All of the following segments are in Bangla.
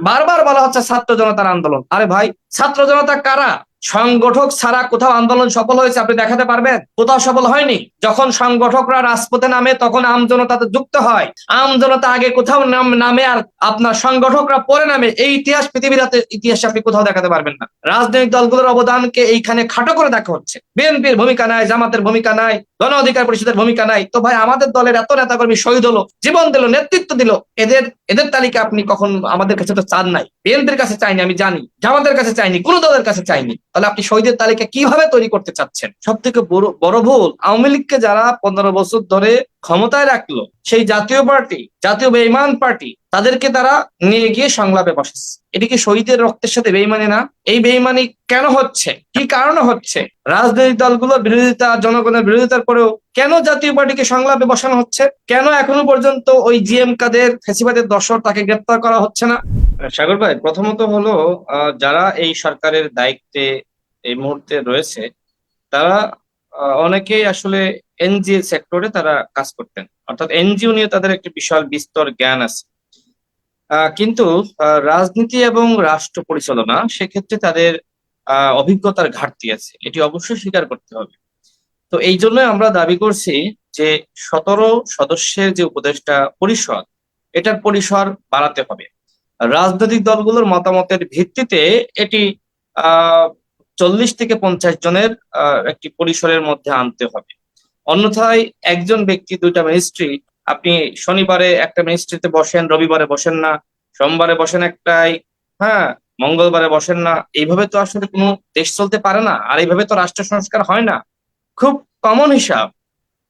বারবার বলা হচ্ছে ছাত্র জনতার আন্দোলন। আরে ভাই ছাত্র জনতা কারা? সংগঠক ছাড়া কোথাও আন্দোলন সফল হয়েছে, আপনি দেখাতে পারবেন? কোথাও সফল হয়নি। যখন সংগঠকরা রাজপথে নামে, তখন আম জনতাতে যুক্ত হয়। আম জনতা আগে কোথাও নাম, নামে আর আপনার সংগঠকরা পরে নামে। এই ইতিহাস, পৃথিবীর ইতিহাসে আপনি কোথাও দেখাতে পারবেন না। রাজনৈতিক দলগুলোর অবদানকে এইখানে খাটো করে দেখা হচ্ছে। বিএনপির ভূমিকা নাই, জামাতের ভূমিকা নাই, গণ অধিকার পরিষদের ভূমিকা নাই। তো ভাই, আমাদের দলের এত নেতাকর্মী শহীদ হলো, জীবন দিল, নেতৃত্ব দিল, এদের এদের তালিকা আপনি কখন আমাদের কাছে তো চান নাই। বিএনপির কাছে চাইনি, আমি জানি। জামাতের কাছে চাইনি কোন দলের কাছে চাইনি। তাহলে আপনি শহীদের তালিকা কীভাবে তৈরি করতে চাচ্ছেন? সব থেকে বড় বড় ভুল, আওয়ামী লীগকে যারা পনেরো বছর ধরে ক্ষমতায় রাখল, সেই জাতীয় পার্টি, জাতীয় বেইমান পার্টি, তাদেরকে তারা নিয়ে গিয়ে সংলাপে বসেছে। এটি কি শহীদের রক্তের সাথে বেইমানি না? এই বেইমানি কেন হচ্ছে? কি কারণে হচ্ছে? রাজনৈতিক দলগুলোর বিরোধিতা, জনগণের বিরোধিতার পরেও কেন জাতীয় পার্টিকে সংলাপে বসানো হচ্ছে? কেন এখনও পর্যন্ত ওই জিএম কাদের ফেসিবাদের দর্শক তাকে গ্রেপ্তার করা হচ্ছে না? সাগর ভাই, প্রথমত হলো যারা এই সরকারের দায়িত্বে এই মুহূর্তে রয়েছে, তারা অনেকেই আসলে এনজিও সেক্টরে তারা কাজ করতেন। অর্থাৎ এনজিও নিয়ে তাদের একটি বিশাল বিস্তর জ্ঞান আছে। কিন্তু রাজনীতি এবং রাষ্ট্র পরিচালনা সেক্ষেত্রে তাদের অভিজ্ঞতার ঘাটতি আছে। এটি অবশ্যই স্বীকার করতে হবে। তো এই জন্য আমরা দাবি করছি যে সতেরো সদস্যের যে উপদেষ্টা পরিষদ, এটার পরিসর বাড়াতে হবে। রাজনৈতিক দলগুলোর মতামতের ভিত্তিতে এটি, আহ, চল্লিশ থেকে পঞ্চাশ জনের একটি পরিসরের মধ্যে আনতে হবে। অন্যথায় একজন ব্যক্তি, দুইটা মিনিস্ট্রি আপনি শনিবারে একটা মিনিস্ট্রিতে বসেন, রবিবারে বসেন না, সোমবারে বসেন একটাই হ্যাঁ মঙ্গলবারে বসেন না, এইভাবে তো আসলে কোনো দেশ চলতে পারে না, আর এইভাবে তো রাষ্ট্র সংস্কার হয় না। খুব কমন হিসাব।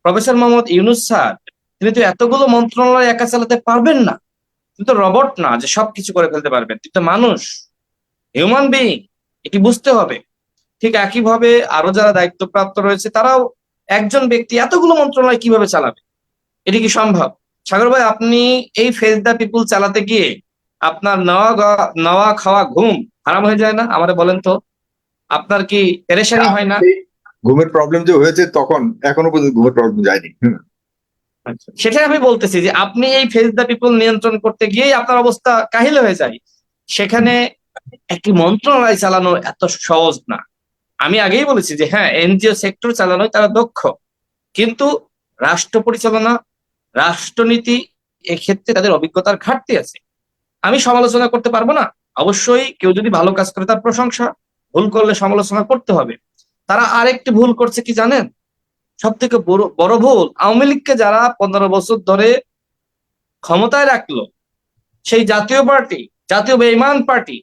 প্রফেসর মোহাম্মদ ইউনুস স্যার, তিনি তো এতগুলো মন্ত্রণালয় একা চালাতে পারবেন না। তিনি তো রবট না যে সবকিছু করে ফেলতে পারবেন, তিনি তো মানুষ। হিউম্যান বিইং এটি বুঝতে হবে। ঠিক একইভাবে আরও যারা দায়িত্বপ্রাপ্ত রয়েছে, তারাও একজন ব্যক্তি এতগুলো মন্ত্রণালয় কীভাবে চালাবে? এটি কি সম্ভব? সাগর ভাই আপনি এই ফেস দ্য পিপুল চালাতে গিয়ে আপনার নেওয়া নেওয়া খাওয়া ঘুম হারাম হয়ে যায় না? আমারে বলেন তো। আপনার কি পেরেশানি হয় না? ঘুমের প্রবলেম যে হয়েছে তখন এখনও পর্যন্ত ঘুমের প্রবলেম যায়নি। হুম। সেটাই আমি বলতেছি যে আপনি এই ফেস দ্য পিপল নিয়ন্ত্রণ করতে গিয়েই আপনার অবস্থা কাহিল হয়ে যায়। সেখানে একটি মন্ত্রণালয় চালানো এত সহজ না। আমি আগেই বলেছি যে হ্যাঁ এনজিও সেক্টর চালানোয় তারা দক্ষ। কিন্তু রাষ্ট্র পরিচালনা, রাষ্ট্রনীতি এক্ষেত্রে তাদের অভিজ্ঞতার ঘাটতি আছে। আমি সমালোচনা করতে পারব না। অবশ্যই কেউ যদি ভালো কাজ করে তার প্রশংসা, ভুল করলে সমালোচনা করতে হবে। তারা আরেকটি ভুল করছে কি জানেন? সব থেকে বড় বড় ভুল, আওয়ামী লীগকে যারা পনেরো বছর ধরে ক্ষমতায় রাখল, সেই জাতীয় পার্টি, জাতীয় বেইমান পার্টি,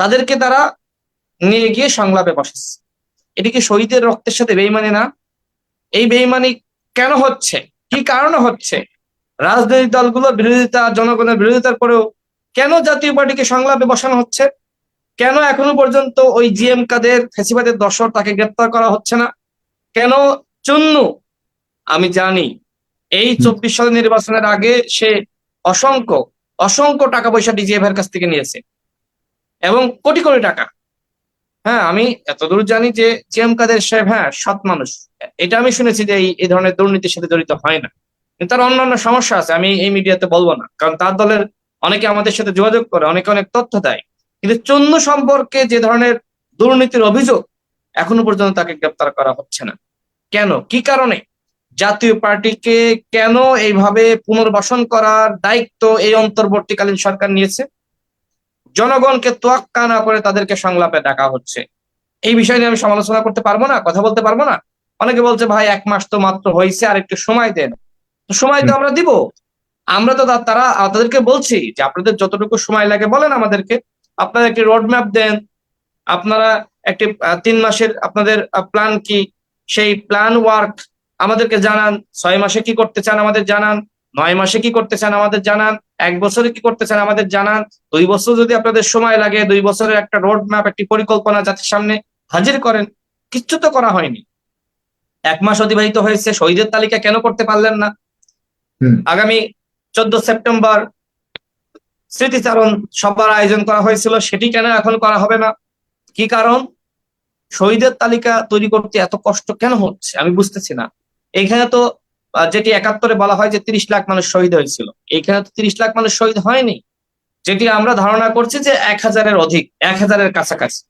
তাদেরকে তারা নিয়ে গিয়ে সংলাপে বসেছে। এটি কি শহীদের রক্তের সাথে বেইমানি না? এই বেইমানি কেন হচ্ছে? কি কারণে হচ্ছে? রাজনৈতিক দলগুলোর বিরোধিতা জনগণের বিরোধিতার পরেও কেন জাতীয় পার্টিকে সংলাপে বসানো হচ্ছে? কেন এখনও পর্যন্ত ওই জিএম কাদের ফেসিবাদের দর্শক তাকে গ্রেপ্তার করা হচ্ছে না? কেন চুন্নু? আমি জানি এই চব্বিশ সালের নির্বাচনের আগে সে অসংখ্য অসংখ্য টাকা পয়সা ডিজিএফ এর কাছ থেকে নিয়েছে। এবং কোটি কোটি টাকা। হ্যাঁ আমি এতদূর জানি যে জিএম কাদের সাহেব হ্যাঁ সৎ মানুষ। এটা আমি শুনেছি যে এই ধরনের দুর্নীতির সাথে জড়িত হয় না। তার অন্যান্য সমস্যা আছে, আমি এই মিডিয়াতে বলব না। কারণ তার দলের অনেকে আমাদের সাথে যোগাযোগ করে, অনেকে অনেক তথ্য দেয়। কিন্তু চন্ন সম্পর্কে যে ধরনের দুর্নীতির অভিযোগ এখনও পর্যন্ত তাকে গ্রেপ্তার করা হচ্ছে না। কেন? কি কারণে? জাতীয় পার্টিকে কেন এইভাবে পুনর্বাসন করার দায়িত্ব এই অন্তর্বর্তীকালীন সরকার নিয়েছে? জনগণকে তোয়াক্কা না করে তাদেরকে সংলাপে ডাকা হচ্ছে। এই বিষয় নিয়ে আমি সমালোচনা করতে পারব না কথা বলতে পারব না। অনেকে বলছে ভাই এক মাস তো মাত্র হয়েছে আর একটু সময় দেন। তো সময় তো আমরা দিব। আমরা তো তারা তাদেরকে বলছি যে আপনাদের যতটুকু সময় লাগে বলেন আমাদেরকে। আপনারা একটি রোড ম্যাপ দেন। আপনারা একটি তিন মাসের আপনাদের প্ল্যান কি? সেই প্ল্যান ওয়ার্ক আমাদেরকে জানান। ছয় মাসে কি করতে চান আমাদের জানান। নয় মাসে কি করতে চান আমাদের জানান এক বছরে কি করতে চান আমাদের জানান। দুই বছর যদি আপনাদের সময় লাগে দুই বছরের একটা রোড ম্যাপ একটি পরিকল্পনা জাতির সামনে হাজির করেন কিচ্ছু তো করা হয়নি। এক মাস অতিবাহিত হয়েছে শহীদের তালিকা কেন করতে পারলেন না? আগামী চোদ্দ সেপ্টেম্বর স্মৃতিচারণ সবার আয়োজন করা হয়েছিল সেটি কেন এখন করা হবে না? কি কারণ? শহীদের তালিকা তৈরি করতে এত কষ্ট কেন হচ্ছে? আমি বুঝতেছি না। এখানে তো যেটি একাত্তরে বলা হয় যে তিরিশ লাখ মানুষ শহীদ হয়েছিল। এখানে তো তিরিশ লাখ মানুষ শহীদ হয়নি, যেটি আমরা ধারণা করছি যে এক হাজারের অধিক, এক হাজারের কাছাকাছি।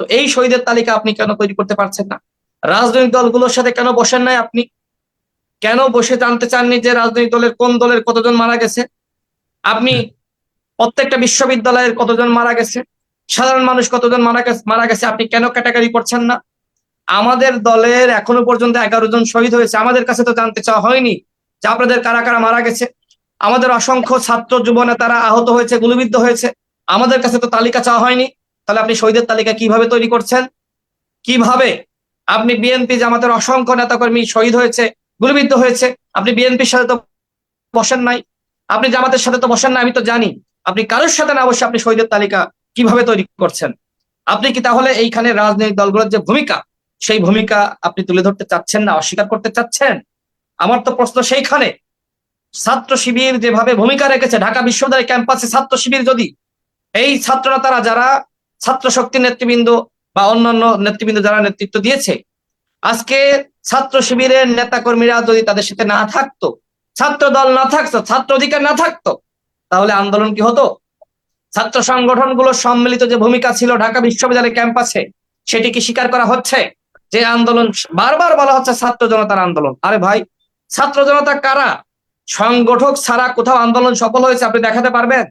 তো এই শহীদের তালিকা আপনি কেন তৈরি করতে পারছেন না? রাজনৈতিক দলগুলোর সাথে কেন বসেন নাই আপনি? কেন বসে জানতে চাননি যে রাজনৈতিক দলের কোন দলের কতজন মারা গেছে? আপনি প্রত্যেকটা বিশ্ববিদ্যালয়ের কতজন মারা গেছে? সাধারণ মানুষ কতজন মারা গেছে মারা গেছে, আপনি কেন ক্যাটাগরি করছেন না? আমাদের দলের এখনও পর্যন্ত এগারো জন শহীদ হয়েছে। আমাদের কাছে তো জানতে চাওয়া হয়নি যে আপনাদের কারা কারা মারা গেছে। আমাদের অসংখ্য ছাত্র যুব নেতারা আহত হয়েছে, গুলিবিদ্ধ হয়েছে। আমাদের কাছে তো তালিকা চাওয়া হয়নি। তাহলে আপনি শহীদের তালিকা কীভাবে তৈরি করছেন? কীভাবে? আপনি বিএনপি জামাতের অসংখ্য নেতাকর্মী শহীদ হয়েছে, গুলিবিদ্ধ হয়েছে। আপনি বিএনপির সাথে তো বসেন নাই। আপনি জামাতের সাথে তো বসেন না আমি তো জানি। আপনি কারোর সাথে না অবশ্যই আপনি শহীদের তালিকা কীভাবে তৈরি করছেন? আপনি কি তাহলে এইখানে রাজনৈতিক দলগুলোর যে ভূমিকা সেই ভূমিকা আপনি তুলে ধরতে চাচ্ছেন না, অস্বীকার করতে চাচ্ছেন? আমার তো প্রশ্ন সেইখানে। ছাত্র শিবির যেভাবে ভূমিকা রেখেছে, ঢাকা বিশ্ববিদ্যালয় ক্যাম্পাসে ছাত্র শিবির যদি এই ছাত্ররা তারা যারা ছাত্র শক্তি নেতৃবৃন্দ বা অন্যান্য নেতৃবৃন্দ যারা নেতৃত্ব দিয়েছে, আজকে ছাত্র শিবিরের নেতা কর্মীরা যদি তাদের সাথে না থাকতো ছাত্র দল না থাকতো, ছাত্র অধিকার না থাকতো, তাহলে আন্দোলন কি হতো? ছাত্র সংগঠনগুলোর সম্মিলিত যে ভূমিকা ছিল ঢাকা বিশ্ববিদ্যালয় ক্যাম্পাসে, সেটি কি স্বীকার করা হচ্ছে? যে আন্দোলন, বারবার বলা হচ্ছে ছাত্র জনতার আন্দোলন। আরে ভাই, ছাত্র জনতা কারা? সংগঠক ছাড়া কোথাও আন্দোলন সফল হয়েছে আপনি দেখাতে পারবেন?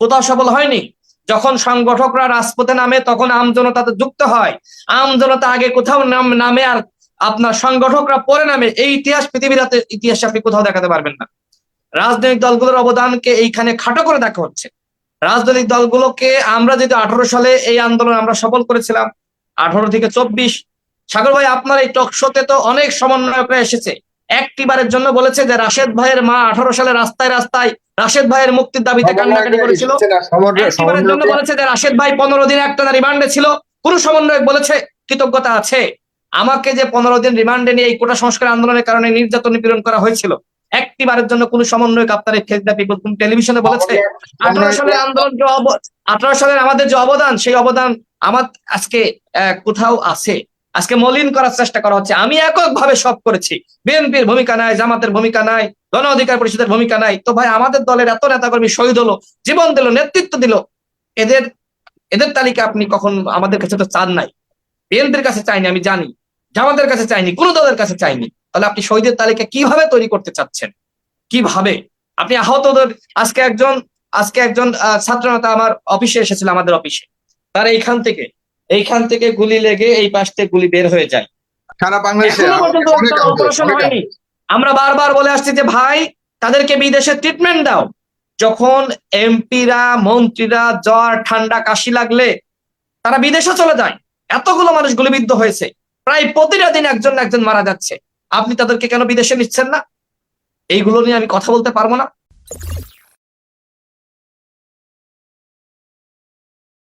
কোথাও সফল হয়নি? যখন সংগঠকরা রাজপথে নামে, তখন আম জনতাতে যুক্ত হয়। আম জনতা আগে কোথাও নাম, নামে আর আপনার সংগঠকরা পরে নামে। এই ইতিহাস, পৃথিবীর ইতিহাসে আপনি কোথাও দেখাতে পারবেন না। রাজনৈতিক দলগুলোর অবদানকে এইখানে খাটো করে দেখা হচ্ছে। রাজনৈতিক দলগুলোকে আমরা যদি আঠারো সালে এই আন্দোলন আমরা সফল করেছিলাম, আঠারো থেকে চব্বিশ সাগর ভাই আপনার এই টক শোতে তো অনেক সমন্বয়করা এসেছে। একটি বারের জন্য বলেছে যে রাশেদ ভাইয়ের মা আঠারো সালে রাস্তায় রাস্তায় রাশেদ ভাইয়ের মুক্তির দাবিতে কান্নাকাটি করেছিল। একটিবারের জন্য বলেছে যে রাশেদ ভাই পনেরো দিন একটা রিমান্ডে ছিল। কোন সমন্বয়ক বলেছে কৃতজ্ঞতা আছে। আমাকে যে পনেরো দিন রিমান্ডে নিয়ে এই কোটা সংস্কার আন্দোলনের কারণে নির্যাতন নিপীড়ন করা হয়েছিল একটিবারের জন্য কোন সমন্বয়ক আপনার এই পিপল টেলিভিশনে বলেছে আঠারো সালের আন্দোলন যে আঠারো সালের আমাদের যে অবদান সেই অবদান আমার আজকে আহ, কোথাও আছে। আজকে মলিন করার চেষ্টা করা হচ্ছে। আমি এককভাবে সব করেছি। বিএনপির ভূমিকা নাই, জামাতের ভূমিকা নাই, গণ অধিকার পরিষদের ভূমিকা নাই। তো ভাই, আমাদের দলের এত নেতাকর্মী শহীদ হলো, জীবন দিল, নেতৃত্ব দিল, এদের এদের তালিকা আপনি কখন আমাদের কাছে তো চান নাই। বিএনপির কাছে চাইনি, আমি জানি। জামাতের কাছে চাইনি, কোন দলের কাছে চাইনি। তাহলে আপনি শহীদের তালিকা কীভাবে তৈরি করতে চাচ্ছেন? কীভাবে? আপনি আহতদের, আজকে একজন আজকে একজন ছাত্র নেতা আমার অফিসে এসেছিল আমাদের অফিসে। তার এইখান থেকে এইখান থেকে গুলি লেগে এই পাশ থেকে গুলি বের হয়ে যায়। সারা বাংলাদেশে অপারেশন হয়নি। আমরা বারবার বলে আসছি যে ভাই তাদেরকে বিদেশে ট্রিটমেন্ট দাও। যখন এমপিরা মন্ত্রীরা জ্বর ঠান্ডা কাশি লাগলে তারা বিদেশে চলে যায়। এতগুলো মানুষ গুলিবিদ্ধ হয়েছে। প্রায় প্রতিটা দিন একজন একজন মারা যাচ্ছে। আপনি তাদেরকে কেন বিদেশে নিচ্ছেন না? এইগুলো নিয়ে আমি কথা বলতে পারব না।